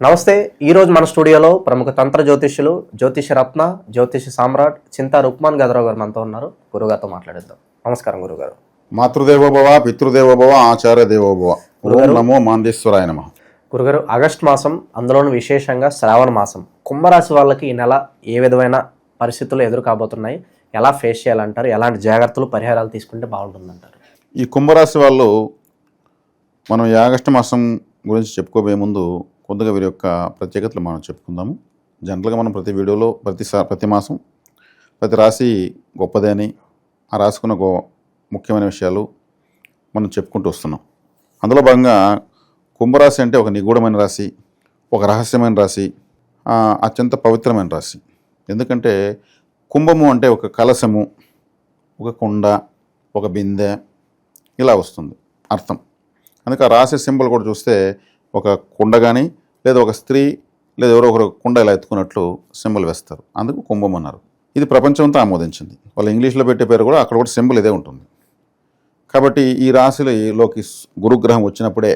నమస్తే ఈ రోజు మన స్టూడియోలో ప్రముఖ తంత్ర జ్యోతిష్యులు జ్యోతిష రత్న జ్యోతిష సామ్రాట్ చింతా రుక్మాన్ గదరావు గారు మనతో ఉన్నారు. గురుగారితో మాట్లాడిద్దాం. నమస్కారం గురుగారు. మాతృదేవోభవ పితృదేవోభవ ఆచార్య దేవోభవ నమో మాందేశ్వరాయ నమ. గురుగారు ఆగస్ట్ మాసం అందులోనూ విశేషంగా శ్రావణ మాసం. కుంభరాశి వాళ్ళకి ఈ నెల ఏ విధమైన పరిస్థితులు ఎదురు కాబోతున్నాయి? ఎలా ఫేస్ చేయాలంటారు? ఎలాంటి జాగ్రత్తలు పరిహారాలు తీసుకుంటే బాగుంటుందంటారు? ఈ కుంభరాశి వాళ్ళు మనం ఈ ఆగస్టు మాసం గురించి చెప్పుకోబోయే ముందు కొద్దిగా వీరి యొక్క ప్రత్యేకతలు మనం చెప్పుకుందాము. జనరల్గా మనం ప్రతి వీడియోలో ప్రతిసారి ప్రతి మాసం ప్రతి రాశి గొప్పదే అని ఆ రాసుకున్న గో ముఖ్యమైన విషయాలు మనం చెప్పుకుంటూ వస్తున్నాం. అందులో భాగంగా కుంభరాశి అంటే ఒక నిగూఢమైన రాశి ఒక రహస్యమైన రాశి అత్యంత పవిత్రమైన రాశి. ఎందుకంటే కుంభము అంటే ఒక కలశము ఒక కుండ ఒక బిందె ఇలా వస్తుంది అర్థం. అందుకే ఆ రాశి సింబల్ కూడా చూస్తే ఒక కుండ కానీ లేదా ఒక స్త్రీ లేదా ఎవరో ఒకరు కుండ ఇలా ఎత్తుకున్నట్లు సింబల్ వేస్తారు. అందుకు కుంభం అన్నారు. ఇది ప్రపంచమంతా ఆమోదించింది. వాళ్ళు ఇంగ్లీష్లో పెట్టే పేరు కూడా అక్కడ కూడా సింబల్ ఇదే ఉంటుంది. కాబట్టి ఈ రాశిలోకి గురుగ్రహం వచ్చినప్పుడే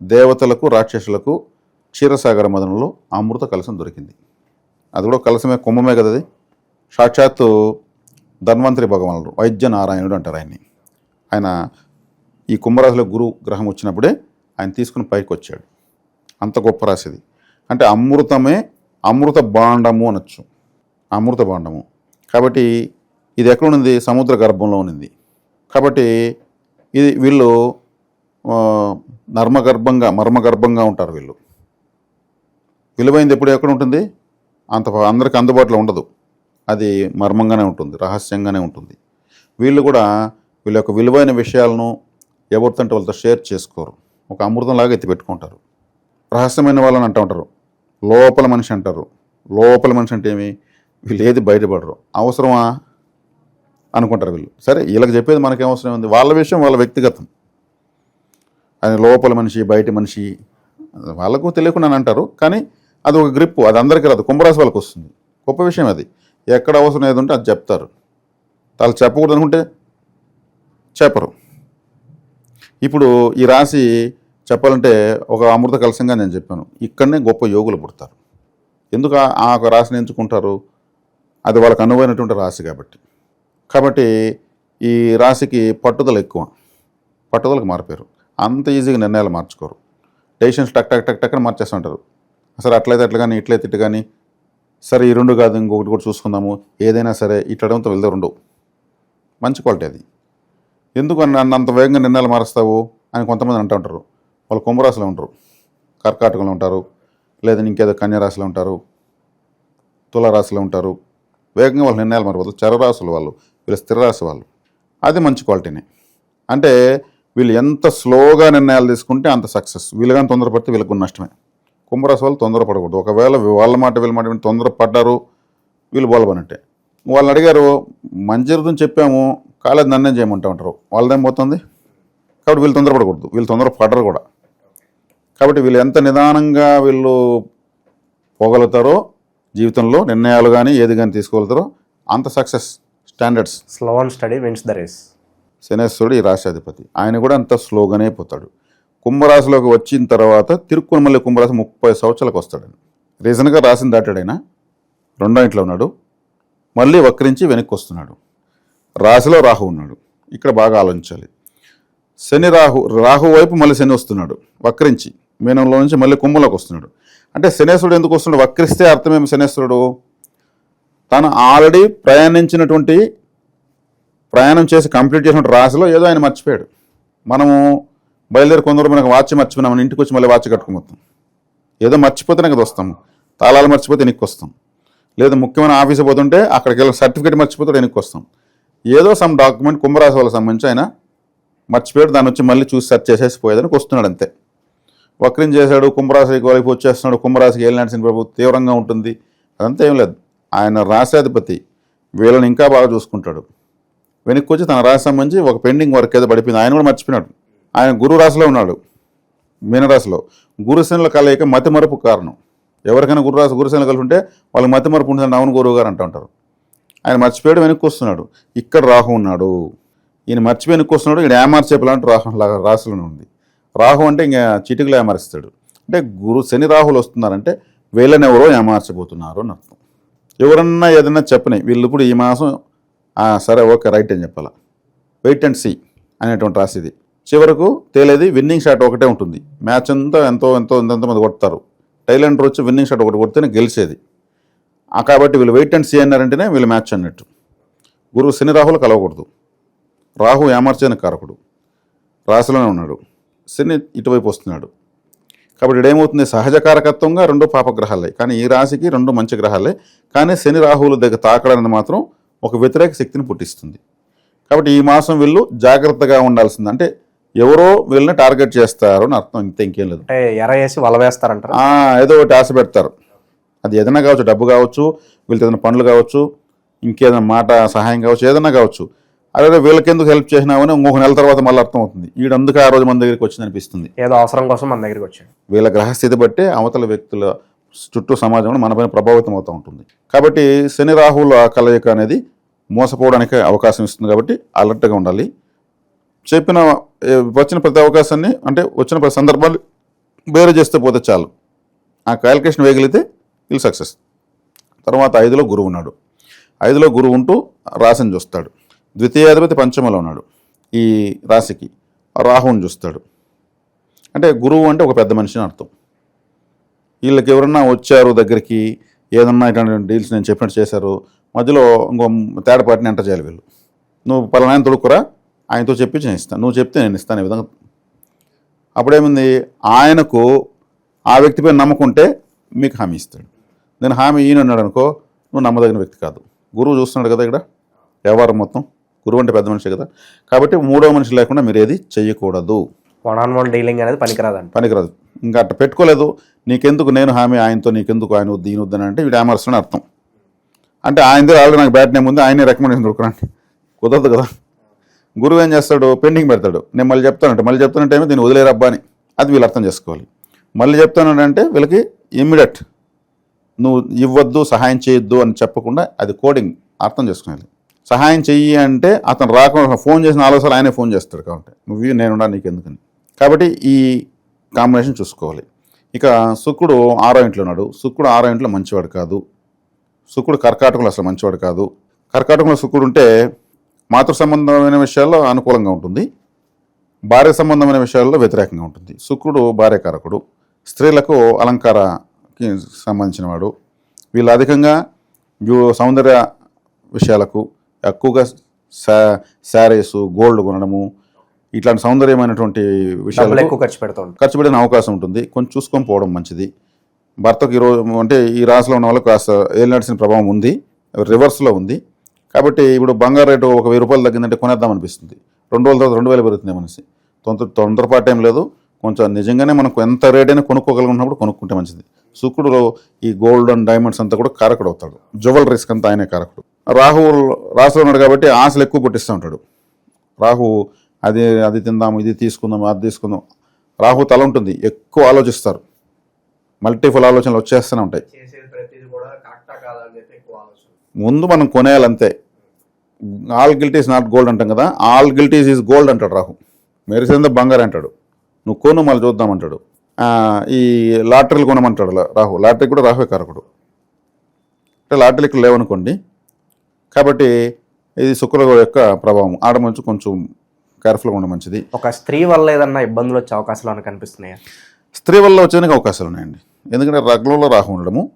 దేవతలకు రాక్షసులకు క్షీరసాగర మదనంలో అమృత కలశం దొరికింది. అది కూడా కలసమే కుంభమే కదా అది? సాక్షాత్తు ధన్వంతరి భగవానుడు వైద్య నారాయణుడు అంటారు ఆయన్ని. ఆయన ఈ కుంభరాశిలో గురు గ్రహం వచ్చినప్పుడే ఆయన తీసుకుని పైకి వచ్చాడు అంత గొప్ప రాశిది. అంటే అమృతమే అమృత బాండము అనొచ్చు. అమృత బాండము. కాబట్టి ఇది ఎక్కడ సముద్ర గర్భంలో ఉన్నది. కాబట్టి ఇది వీళ్ళు నర్మగర్భంగా మర్మగర్భంగా ఉంటారు వీళ్ళు. విలువైంది ఎప్పుడు ఎక్కడ ఉంటుంది? అంత అందరికి అందుబాటులో ఉండదు. అది మర్మంగానే ఉంటుంది రహస్యంగానే ఉంటుంది. వీళ్ళు కూడా వీళ్ళ యొక్క విలువైన విషయాలను ఎవరితో వాళ్ళతో షేర్ చేసుకోరు. ఒక అమృతంలాగా ఎత్తిపెట్టుకుంటారు రహస్యమైన వాళ్ళని అంటూ ఉంటారు. లోపల మనిషి అంటారు. లోపల మనిషి అంటే ఏమి? వీళ్ళు ఏది బయటపడరు. అవసరమా? అనుకుంటారు వీళ్ళు. సరే వీళ్ళకి చెప్పేది మనకేం అవసరం ఉంది వాళ్ళ విషయం వాళ్ళ వ్యక్తిగతం. అది లోపల మనిషి బయట మనిషి వాళ్ళకు తెలియకుండా అంటారు. కానీ అది ఒక గ్రిప్ అది అందరికీ రాదు. కుంభరాశి వాళ్ళకి వస్తుంది. గొప్ప విషయం అది. ఎక్కడ అవసరం ఏది ఉంటే అది చెప్తారు. వాళ్ళు చెప్పకూడదు అనుకుంటే చెప్పరు. ఇప్పుడు ఈ రాశి చెప్పాలంటే ఒక అమృత కలశంగా నేను చెప్పాను. ఇక్కడనే గొప్ప యోగులు పుడతారు. ఎందుకు ఆ- ఒక రాశిని ఎంచుకుంటారు? అది వాళ్ళకి అనువైనటువంటి రాశి కాబట్టి. కాబట్టి ఈ రాశికి పట్టుదల ఎక్కువ. పట్టుదలకు మారిపోయారు. అంత ఈజీగా నిర్ణయాలు మార్చుకోరు. డెసిషన్స్ టక్ టక్ టక్ టక్ అని మార్చేస్తుంటారు అసలు అట్లయితే అట్లా కానీ ఇట్లయితే ఇట్లా కానీ సరే ఈ రెండు కాదు ఇంకొకటి కూడా చూసుకుందాము. ఏదైనా సరే ఇట్లడంతో వెళ్తే రెండు. మంచి క్వాలిటీ అది. ఎందుకు అన్న అంత వేగంగా నిర్ణయాలు మారుస్తావు అని కొంతమంది అంటూ ఉంటారు. వాళ్ళు కుంభరాశిలో ఉంటారు. కర్కాటకంలో ఉంటారు. లేదా ఇంకేదో కన్యరాశిలో ఉంటారు. తులరాశిలో ఉంటారు. వేగంగా వాళ్ళు నిర్ణయాలు మారిపోతారు చరరాశులు వాళ్ళు వీళ్ళు స్థిరరాశి వాళ్ళు. అది మంచి క్వాలిటీనే. అంటే వీళ్ళు ఎంత స్లోగా నిర్ణయాలు తీసుకుంటే అంత సక్సెస్. వీళ్ళు కానీ తొందరపడితే వీళ్ళకు నష్టమే. కుంభరాశి వాళ్ళు తొందరపడకూడదు. ఒకవేళ వాళ్ళ మాట వీళ్ళ మాట తొందరపడ్డారు వీళ్ళు బోలబనంటే. వాళ్ళని అడిగారు మంచి జరుగుతుంది చెప్పాము కాలేదు నన్నేం చేయమంటా ఉంటారు వాళ్ళదేం పోతుంది? కాబట్టి వీళ్ళు తొందరపడకూడదు. వీళ్ళు తొందరపడరు కూడా. కాబట్టి వీళ్ళు ఎంత నిదానంగా వీళ్ళు పోగలుగుతారో జీవితంలో నిర్ణయాలు కానీ ఏది కానీ తీసుకోగలుగుతారో అంత success standards slow and study wins the race శనేశ్వరుడు ఈ రాశాధిపతి ఆయన కూడా అంత స్లోగానే పోతాడు. కుంభరాశిలోకి వచ్చిన తర్వాత తిరుక్కుని మళ్ళీ కుంభరాశి ముప్పై సంవత్సరాలకు వస్తాడు రీజన్గా రాసిన దాటాడు ఆయన. రెండో ఇంట్లో ఉన్నాడు. మళ్ళీ వక్రించి వెనక్కి వస్తున్నాడు. రాశిలో రాహు ఉన్నాడు. ఇక్కడ బాగా ఆలోచించాలి. శని రాహు రాహు వైపు మళ్ళీ శని వస్తున్నాడు. వక్రించి. మీనంలో నుంచి మళ్ళీ కుంభంలోకి వస్తున్నాడు. అంటే శనేశ్వరుడు ఎందుకు వస్తున్నాడు? వక్రిస్తే అర్థమేమి శనేశ్వరుడు? తను ఆల్రెడీ ప్రయాణించినటువంటి ప్రయాణం చేసి కంప్లీట్ చేసినటువంటి రాశిలో ఏదో ఆయన మర్చిపోయాడు. మనము బయలుదేరి కొందరు మనకు వాచ్ మర్చిపోయినాం మన ఇంటికి వచ్చి మళ్ళీ వాచ్ కట్టుకుపోతాం ఏదో మర్చిపోతేనే కదా వస్తాము. తాళాలు మర్చిపోతే వెనక్కి వస్తాం. లేదా ముఖ్యమైన ఆఫీస్ పోతుంటే అక్కడికి వెళ్ళి సర్టిఫికేట్ మర్చిపోతే వెనక్కి వస్తాం. ఏదో సమ్ డాక్యుమెంట్ కుంభరాశి వాళ్ళకి సంబంధించి ఆయన మర్చిపోయాడు. దాన్ని వచ్చి మళ్ళీ చూసి సెర్చ్ చేసేసి పోయేదానికి వస్తున్నాడు అంతే. వక్రం చేశాడు కుంభరాశికి వైపు వచ్చేస్తున్నాడు కుంభరాశికి ఏలినాడు ప్రభు తీవ్రంగా ఉంటుంది. అదంతా ఏం లేదు. ఆయన రాశాధిపతి వీళ్ళని ఇంకా బాగా చూసుకుంటాడు. వెనక్కి వచ్చి తన రాశి సంబంధించి ఒక పెండింగ్ వర్క్ ఏదో పడిపోయింది. ఆయన కూడా మర్చిపోయినాడు. ఆయన గురు రాశిలో ఉన్నాడు మీనరాశిలో గురుశనుల కలయిక మతిమరపు కారణం. ఎవరికైనా గురురాశి గురుశనులు కలిసి ఉంటే వాళ్ళకి మతి మరుపు ఉంటుందంటే అవును గురువు గారు అంటూ ఉంటారు. ఆయన మర్చిపోయాడు వెనక్కి వస్తున్నాడు. ఇక్కడ రాహు ఉన్నాడు. ఈయన మర్చిపోయి వెనక్కి వస్తున్నాడు. ఈయన ఏమార్చేపు లాంటి రాహు లాగా రాశిలోనే ఉంది. రాహు అంటే ఇంకా చిటికలో ఏమారుస్తాడు. అంటే గురు శని రాహులు వస్తున్నారంటే వీళ్ళని ఎవరో ఏమార్చబోతున్నారు అని అర్థం. ఎవరన్నా ఏదన్నా చెప్పని వీళ్ళు ఇప్పుడు ఈ మాసం సరే ఓకే రైట్ అని చెప్పాల. వెయిట్ అండ్ సీ అనేటువంటి రాసిది చివరకు తేలేది విన్నింగ్ షాట్ ఒకటే ఉంటుంది. మ్యాచ్ అంతా ఎంతో ఎంతో ఎంతమంది కొడతారు. టైలెండర్ వచ్చి విన్నింగ్ షాట్ ఒకటి కొడితేనే గెలిచేది. కాబట్టి వీళ్ళు వెయిట్ అండ్ సీ అన్నారంటేనే వీళ్ళు మ్యాచ్ అన్నట్టు. గురువు శని రాహులు కలవకూడదు. రాహు ఏమర్చని కారకుడు. రాశిలోనే ఉన్నాడు. శని ఇటువైపు వస్తున్నాడు. కాబట్టి ఇక్కడ ఏమవుతుంది సహజ కారకత్వంగా రెండు పాపగ్రహాలే. కానీ ఈ రాశికి రెండు మంచి గ్రహాలే. కానీ శని రాహువుల దగ్గర తాకడానికి మాత్రం ఒక వ్యతిరేక శక్తిని పుట్టిస్తుంది. కాబట్టి ఈ మాసం వీళ్ళు జాగ్రత్తగా ఉండాల్సింది. అంటే ఎవరో వీళ్ళని టార్గెట్ చేస్తారు అని అర్థం. ఇంత ఇంకేం లేదు. ఎర వేసి వల వేస్తారంటారు? ఆ, ఏదో ఒకటి ఆశ పెడతారు. అది ఏదైనా కావచ్చు డబ్బు కావచ్చు వీళ్ళకి ఏదైనా పనులు కావచ్చు ఇంకేదైనా మాట సహాయం కావచ్చు ఏదైనా కావచ్చు. అదే వీళ్ళకి ఎందుకు హెల్ప్ చేసినామని ఇంకొక నెల తర్వాత మళ్ళీ అర్థం అవుతుంది వీడందుకు ఆ రోజు మన దగ్గరికి వచ్చింది అనిపిస్తుంది ఏదో అవసరం కోసం మన దగ్గరికి వచ్చాడు. వీళ్ళ గ్రహస్థితి బట్టే అవతల వ్యక్తుల చుట్టూ సమాజంలో మనపైన ప్రభావితం అవుతూ ఉంటుంది. కాబట్టి శని రాహువుల కలయిక అనేది మోసపోవడానికి అవకాశం ఇస్తుంది కాబట్టి అలర్ట్గా ఉండాలి. చెప్పిన వచ్చిన ప్రతి అవకాశాన్ని అంటే వచ్చిన ప్రతి సందర్భాలు వేరు చేస్తే పోతే చాలు. ఆ క్యాలిక్యులేషన్ వేయగలిగితే వీళ్ళు సక్సెస్ తర్వాత ఐదులో గురువు ఉన్నాడు. ఐదులో గురువు ఉంటూ రాశిని చూస్తాడు. ద్వితీయాధిపతి పంచమలో ఉన్నాడు. ఈ రాశికి రాహువుని చూస్తాడు. అంటే గురువు అంటే ఒక పెద్ద మనిషిని అర్థం. వీళ్ళకి ఎవరన్నా వచ్చారు దగ్గరికి ఏదన్నా ఇటువంటి డీల్స్ నేను చెప్పినట్టు చేశారు మధ్యలో ఇంకో తేడపాటిని ఎంటర్ చేయాలి వీళ్ళు. నువ్వు పలానాయన తొడుక్కురా ఆయనతో చెప్పి నేను ఇస్తాను. నువ్వు చెప్తే నేను ఇస్తాను ఈ విధంగా. అప్పుడేముంది? ఆయనకు ఆ వ్యక్తిపై నమ్మకుంటే మీకు హామీ ఇస్తాడు. నేను హామీ ఈయన ఉన్నాడు అనుకో నువ్వు నమ్మదగిన వ్యక్తి కాదు. గురువు చూస్తున్నాడు కదా ఇక్కడ? వ్యవహారం మొత్తం. గురువు అంటే పెద్ద మనిషి కదా. కాబట్టి మూడో మనిషి లేకుండా మీరు ఏది చెయ్యకూడదు. వన్ ఆన్ వన్ డీలింగ్ అనేది పనికిరాదంట పనికిరాదు. ఇంకా అట్ట పెట్టుకోలేదు. నీకెందుకు నేను హామీ ఆయనతో నీకెందుకు ఆయన వద్దు ఈయన వద్దని అంటే వీడు అమర్స్ అని అర్థం. అంటే ఆయనదే ఆల్రెడీ నాకు బ్యాట్ నేమ్ ఉంది ఆయనే రికమెండేషన్ దొరకరండి కుదరదు కదా. గురువు ఏం చేస్తాడు? పెండింగ్ పెడతాడు. నేను మళ్ళీ చెప్తానంటే మళ్ళీ చెప్తానంటే ఏమో? దీన్ని వదిలేరు అబ్బా అని. అది వీళ్ళు అర్థం చేసుకోవాలి. మళ్ళీ చెప్తానంటే వీళ్ళకి ఇమ్మీడియట్ నువ్వు ఇవ్వద్దు సహాయం చేయొద్దు అని చెప్పకుండా అది కోడింగ్ అర్థం చేసుకోవాలి. సహాయం చెయ్యి అంటే అతను రాకుండా ఫోన్ చేసిన ఆలోచన ఆయనే ఫోన్ చేస్తాడు కాబట్టి. నువ్వు నేను నీకు ఎందుకని కాబట్టి ఈ కాంబినేషన్ చూసుకోవాలి. ఇక శుక్రుడు ఆరో ఇంట్లో ఉన్నాడు. శుక్రుడు ఆరో ఇంట్లో మంచివాడు కాదు. శుక్రుడు కర్కాటకంలో అసలు మంచివాడు కాదు. కర్కాటకంలో శుక్రుడు ఉంటే మాతృ సంబంధమైన విషయాల్లో అనుకూలంగా ఉంటుంది. భార్య సంబంధమైన విషయాల్లో వ్యతిరేకంగా ఉంటుంది. శుక్రుడు భార్యకారకుడు స్త్రీలకు అలంకారకి సంబంధించిన వాడు. వీళ్ళు అధికంగా సౌందర్య విషయాలకు ఎక్కువగా శా శారీస్ గోల్డ్ కొనడము ఇట్లాంటి సౌందర్యమైనటువంటి విషయాలు ఎక్కువ ఖర్చు పెడుతూ ఖర్చు పెట్టిన అవకాశం ఉంటుంది. కొంచెం చూసుకొని పోవడం మంచిది. భర్తకు ఈరోజు అంటే ఈ రాశిలో ఉన్న వాళ్ళకి కాస్త నడిచిన ప్రభావం ఉంది రివర్స్లో ఉంది. కాబట్టి ఇప్పుడు బంగారు రేటు ఒక వెయ్యి రూపాయలు తగ్గిందంటే కొనేద్దాం అనిపిస్తుంది. రెండు రోజుల తర్వాత రెండు వేలు పెరుగుతుంది మనిషి తొందర తొందరపాటు ఏం లేదు. కొంచెం నిజంగానే మనకు ఎంత రేట్ అయినా కొనుక్కోగలిగినప్పుడు కొనుక్కుంటే మంచిది. శుక్రుడు ఈ గోల్డ్ అండ్ డైమండ్స్ అంతా కూడా కారకుడు అవుతాడు. జ్యువెల్ రిస్క్ అంతా ఆయనే కారకుడు. రాహు రాశిలో ఉన్నాడు కాబట్టి ఆశలు ఎక్కువ పుట్టిస్తూ ఉంటాడు. రాహు అది అది తిందాం ఇది తీసుకుందాం అది తీసుకుందాం రాహు తల ఉంటుంది ఎక్కువ ఆలోచిస్తారు. మల్టిపుల్ ఆలోచనలు వచ్చేస్తూనే ఉంటాయి. ముందు మనం కొనేయాలంతే. ఆల్ గిల్టీస్ నాట్ గోల్డ్ అంటాం కదా ఆల్ గిల్టీస్ ఈజ్ గోల్డ్ అంటాడు రాహు. మెరిసేందా బంగారు అంటాడు. నువ్వు కొను మళ్ళీ చూద్దామంటాడు ఈ లాటరీలు కొనమంటాడు రాహు. లాటరీ కూడా రాహువే కారకుడు. అంటే లాటరీలు లేవనుకోండి కాబట్టి ఇది శుక్ర యొక్క ప్రభావం. ఆడ మంచి కొంచెం కేర్ఫుల్గా ఉండడం మంచిది. ఒక స్త్రీ వల్ల ఏదన్నా ఇబ్బందులు వచ్చే అవకాశాలు కనిపిస్తున్నాయా? స్త్రీ వల్ల వచ్చేందుకు అవకాశాలు ఉన్నాయండి. ఎందుకంటే రగ్నంలో రాహు ఉండడము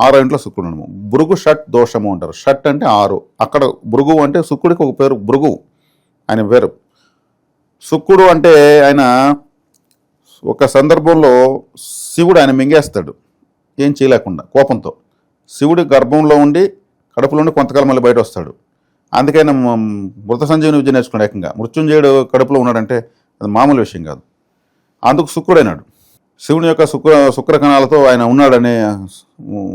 ఆరో ఇంట్లో శుక్రుడు ఉండడము. భృగు షట్ దోషము అంటారు. షట్ అంటే ఆరు. అక్కడ భృగు అంటే శుక్రుడికి ఒక పేరు భృగు. ఆయన పేరు శుక్రుడు అంటే ఆయన ఒక సందర్భంలో శివుడు ఆయన మింగేస్తాడు. ఏం చేయలేకుండా కోపంతో. శివుడి గర్భంలో ఉండి కడుపులోనే కొంతకాలం మళ్ళీ బయట వస్తాడు అందుకైనా మృత సంజీవని విద్య నేర్చుకున్నాడు ఏకంగా. మృత్యుంజయుడు కడుపులో ఉన్నాడంటే అది మామూలు విషయం కాదు. అందుకు శుక్రుడైనాడు. శివుని యొక్క శుక్ర కణాలతో ఆయన ఉన్నాడని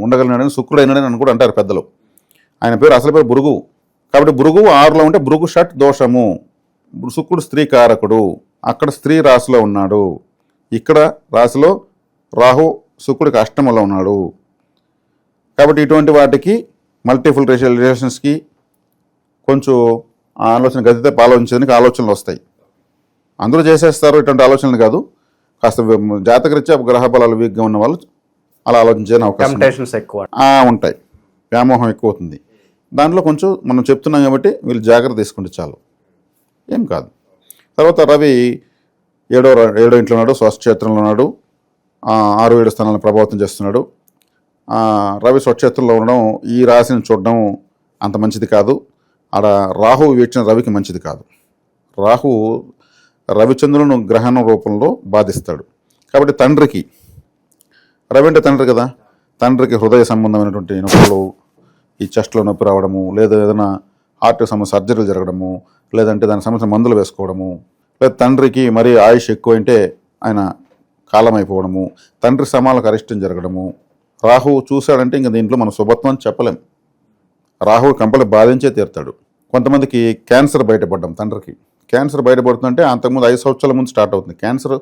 ఉండగలిగినాడని శుక్రుడైనాడని అని కూడా అంటారు పెద్దలు. ఆయన పేరు అసలు పేరు భృగువు. కాబట్టి భృగువు ఆరులో ఉంటే భృగు షట్ దోషము. శుక్రుడు స్త్రీ కారకుడు. అక్కడ స్త్రీ రాశిలో ఉన్నాడు. ఇక్కడ రాశిలో రాహు శుక్రుడికి అష్టమలో ఉన్నాడు. కాబట్టి ఇటువంటి వాటికి మల్టిపుల్ రేషియల్ రిలేషన్స్కి కొంచెం ఆలోచన గతితే ఆలోచించడానికి ఆలోచనలు వస్తాయి. అందరూ చేసేస్తారు ఇటువంటి ఆలోచనలు కాదు. కాస్త జాతకరీత్యా గ్రహ బలాలు వీక్గా ఉన్న వాళ్ళు అలా ఆలోచించే అవకాశం ఎక్కువ. ఉంటాయి. వ్యామోహం ఎక్కువ అవుతుంది దాంట్లో కొంచెం మనం చెప్తున్నాం కాబట్టి వీళ్ళు జాగ్రత్త తీసుకుంటే చాలు. ఏం కాదు. తర్వాత రవి ఏడో ఏడో ఇంట్లో ఉన్నాడు స్వక్షేత్రంలో ఉన్నాడు. ఆ, ఆరు ఏడు స్థానాలను ప్రభావితం చేస్తున్నాడు. రవి స్వక్షేత్రంలో ఉండడం ఈ రాశిని చూడడం అంత మంచిది కాదు. ఆడ రాహు వీక్షణ రవికి మంచిది కాదు. రాహు రవిచంద్రులను గ్రహణం రూపంలో బాధిస్తాడు. కాబట్టి తండ్రికి రవి అంటే తండ్రి కదా తండ్రికి హృదయ సంబంధమైనటువంటి నొప్పులు ఈ చెస్ట్లో నొప్పి రావడము లేదా ఏదైనా హార్ట్ సమస్య సర్జరీలు జరగడము లేదంటే దానికి సంబంధించిన మందులు వేసుకోవడము లేదా తండ్రికి మరీ ఆయుష్ ఎక్కువ అంటే ఆయన కాలం అయిపోవడము తండ్రి సమాలకు అరిష్టం జరగడము రాహు చూశాడంటే ఇంకా దీంట్లో మనం శుభత్వం అని చెప్పలేం. రాహు కంపలు బాధించే తీరుతాడు. కొంతమందికి క్యాన్సర్ బయటపడ్డం తండ్రికి. క్యాన్సర్ బయటపడుతుందంటే అంతకుముందు ఐదు సంవత్సరాల ముందు స్టార్ట్ అవుతుంది. క్యాన్సర్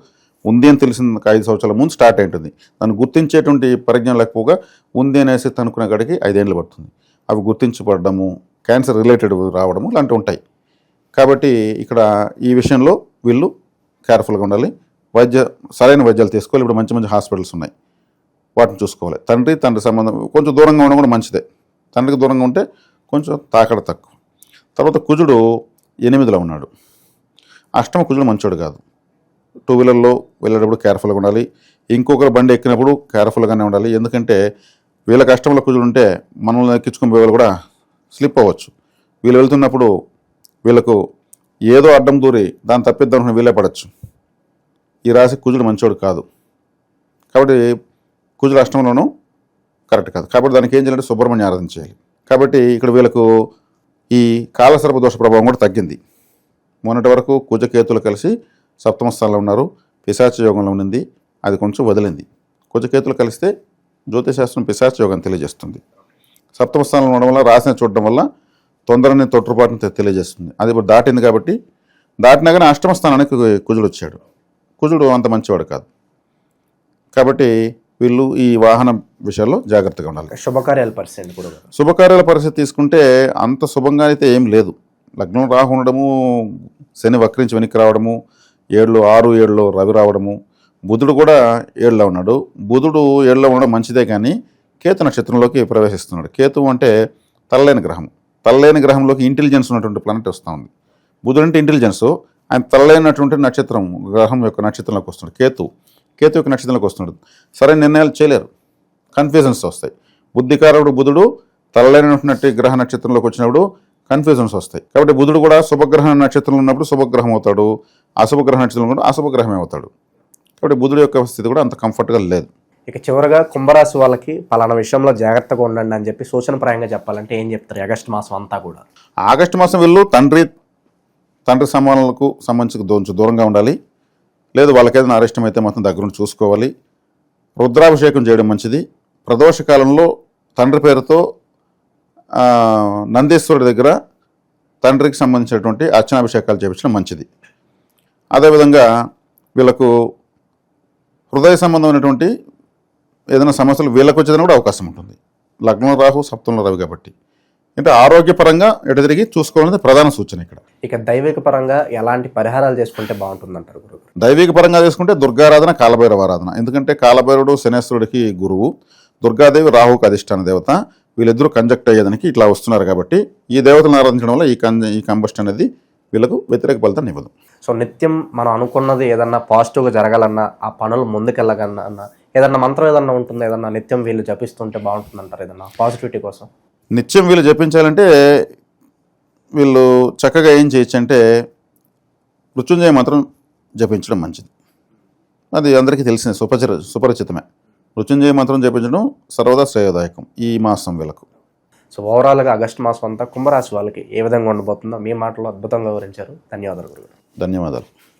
ఉంది అని తెలిసిన ఐదు సంవత్సరాల ముందు స్టార్ట్ అయింటుంది. దాన్ని గుర్తించేటువంటి పరిజ్ఞానం లేకపోగా ఉంది అనేసి తనుకున్న కాడికి ఐదేళ్ళు పడుతుంది. అవి గుర్తించబడము క్యాన్సర్ రిలేటెడ్ రావడము ఇలాంటివి ఉంటాయి. కాబట్టి ఇక్కడ ఈ విషయంలో వీళ్ళు కేర్ఫుల్గా ఉండాలి. వైద్య సరైన వైద్యాలు తీసుకోవాలి. ఇప్పుడు మంచి మంచి హాస్పిటల్స్ ఉన్నాయి. వాటిని చూసుకోవాలి. తండ్రి తండ్రి సంబంధం కొంచెం దూరంగా ఉండడం కూడా మంచిదే. తండ్రికి దూరంగా ఉంటే కొంచెం తాకడ తక్కువ. తర్వాత కుజుడు ఎనిమిదిలో ఉన్నాడు. అష్టమ కుజుడు మంచోడు కాదు. టూ వీలర్లో వెళ్ళేటప్పుడు కేర్ఫుల్గా ఉండాలి. ఇంకొకరు బండి ఎక్కినప్పుడు కేర్ఫుల్గానే ఉండాలి. ఎందుకంటే వీళ్ళ కష్టంలో కుజుడు ఉంటే మనల్ని ఎక్కించుకుని పోయే వాళ్ళు కూడా స్లిప్ అవ్వచ్చు. వీళ్ళు వెళ్తున్నప్పుడు వీళ్ళకు ఏదో అడ్డం దూరి దాన్ని తప్పిద్దాం వీలే వీళ్ళే పడచ్చు. ఈ రాశి కుజుడు మంచోడు కాదు. కాబట్టి కుజుడు అష్టంలోనూ కరెక్ట్ కాదు. కాబట్టి దానికి ఏం చేయాలంటే సుబ్రహ్మణ్య ఆరాధన చేయాలి. కాబట్టి ఇక్కడ వీళ్ళకు ఈ కాలసర్ప దోష ప్రభావం కూడా తగ్గింది. మొన్నటి వరకు కుజకేతులు కలిసి సప్తమ స్థానంలో ఉన్నారు. పిశాచ యోగంలో ఉన్నింది అది కొంచెం వదిలింది. కుజకేతులు కలిస్తే జ్యోతిశాస్త్రం పిశాచ యోగం తెలియజేస్తుంది. సప్తమ స్థానంలో ఉండడం వల్ల రాసిన చూడడం వల్ల తొందరని తొట్టుపాటును తెలియజేస్తుంది. అది ఇప్పుడు దాటింది కాబట్టి దాటినా కానీ అష్టమ స్థానానికి కుజుడు వచ్చాడు. కుజుడు అంత మంచివాడు కాదు. కాబట్టి వీళ్ళు ఈ వాహన విషయాల్లో జాగ్రత్తగా ఉండాలి. శుభకార్యాల పరిస్థితి కూడా శుభకార్యాల పరిస్థితి తీసుకుంటే అంత శుభంగా అయితే ఏం లేదు. లగ్నం రాహు ఉండడము శని వక్రించి వెనక్కి రావడము ఏళ్ళు ఆరు ఏడులో రవి రావడము బుధుడు కూడా ఏడులో ఉన్నాడు. బుధుడు ఏడులో ఉండడం మంచిదే కానీ కేతు నక్షత్రంలోకి ప్రవేశిస్తున్నాడు. కేతు అంటే తల్లలేని గ్రహం. తల్లలేని గ్రహంలోకి ఇంటెలిజెన్స్ ఉన్నటువంటి ప్లానెట్ వస్తూ ఉంది. బుధుడు అంటే ఇంటెలిజెన్స్ ఆయన తల్లలేనటువంటి నక్షత్రం గ్రహం యొక్క నక్షత్రంలోకి వస్తున్నాడు. కేతు కేతు యొక్క నక్షత్రంలోకి వస్తున్నాడు సరైన నిర్ణయాలు చేయలేరు. కన్ఫ్యూజన్స్ వస్తాయి. బుద్ధికారకుడు బుధుడు తలలేనటువంటి గ్రహ నక్షత్రంలోకి వచ్చినప్పుడు కన్ఫ్యూజన్స్ వస్తాయి. కాబట్టి బుధుడు కూడా శుభగ్రహ నక్షత్రంలో ఉన్నప్పుడు శుభగ్రహం అవుతాడు. అశుభగ్రహ నక్షత్రంలో కూడా అశుభగ్రహమే అవుతాడు. కాబట్టి బుధుడు యొక్క స్థితి కూడా అంత కంఫర్ట్గా లేదు. ఇక చివరగా కుంభరాశి వాళ్ళకి పలానా విషయంలో జాగ్రత్తగా ఉండండి అని చెప్పి సూచనప్రాయంగా చెప్పాలంటే ఏం చెప్తారు? ఆగస్టు మాసం అంతా కూడా. ఆగస్టు మాసం వీళ్ళు తండ్రి తండ్రి సమానాలకు సంబంధించి దూరంగా ఉండాలి. లేదు వాళ్ళకేదైనా అరిష్టం అయితే మాత్రం దగ్గరుండి చూసుకోవాలి. రుద్రాభిషేకం చేయడం మంచిది. ప్రదోష కాలంలో తండ్రి పేరుతో నందీశ్వరుడి దగ్గర తండ్రికి సంబంధించినటువంటి అర్చనాభిషేకాలు చేయించడం మంచిది. అదేవిధంగా వీళ్ళకు హృదయ సంబంధమైనటువంటి ఏదైనా సమస్యలు వీళ్ళకు వచ్చేదని కూడా అవకాశం ఉంటుంది. లగ్నం రాహు సప్తంలో రవి కాబట్టి. అంటే ఆరోగ్యపరంగా ఎటు తిరిగి చూసుకోవాలనేది ప్రధాన సూచన ఇక్కడ. ఇక దైవిక పరంగా ఎలాంటి పరిహారాలు చేసుకుంటే బాగుంటుందంటారు గురుగారు దైవిక పరంగా తీసుకుంటే దుర్గారాధన కాలభైరవ ఆరాధన ఎందుకంటే కాలభైరవుడు శనేశ్వరుడికి గురువు దుర్గాదేవి రాహుకు అధిష్టాన దేవత వీళ్ళిద్దరూ కంజక్ట్ అయ్యేదానికి ఇట్లా వస్తున్నారు కాబట్టి ఈ దేవతలను ఆరాధించడం వల్ల ఈ కం ఈ కంబస్ట్ అనేది వీళ్ళకు వ్యతిరేక ఫలితాన్ని ఇవ్వదు. సో నిత్యం మనం అనుకున్నది ఏదన్నా పాజిటివ్గా జరగాలన్నా ఆ పనులు ముందుకెళ్ళగలన్నా ఏదన్నా మంత్రం ఏదన్నా ఉంటుంది? ఏదన్నా నిత్యం వీళ్ళు జపిస్తుంటే బాగుంటుంది అంటారు ఏదన్నా పాజిటివిటీ కోసం? నిత్యం వీళ్ళు జపించాలంటే వీళ్ళు చక్కగా ఏం చేయొచ్చు అంటే మృత్యుంజయ మంత్రం జపించడం మంచిది. అది అందరికీ తెలిసిన సుపచర సుపరిచితమే. మృత్యుంజయ మంత్రం జపించడం సర్వదా శ్రేయోదాయకం ఈ మాసం వీళ్ళకు. సో ఓవరాల్గా ఆగస్టు మాసం అంతా కుంభరాశి వాళ్ళకి ఏ విధంగా ఉండబోతుందో మీ మాటలో అద్భుతంగా వివరించారు. ధన్యవాదాలు గురుగారు. ధన్యవాదాలు.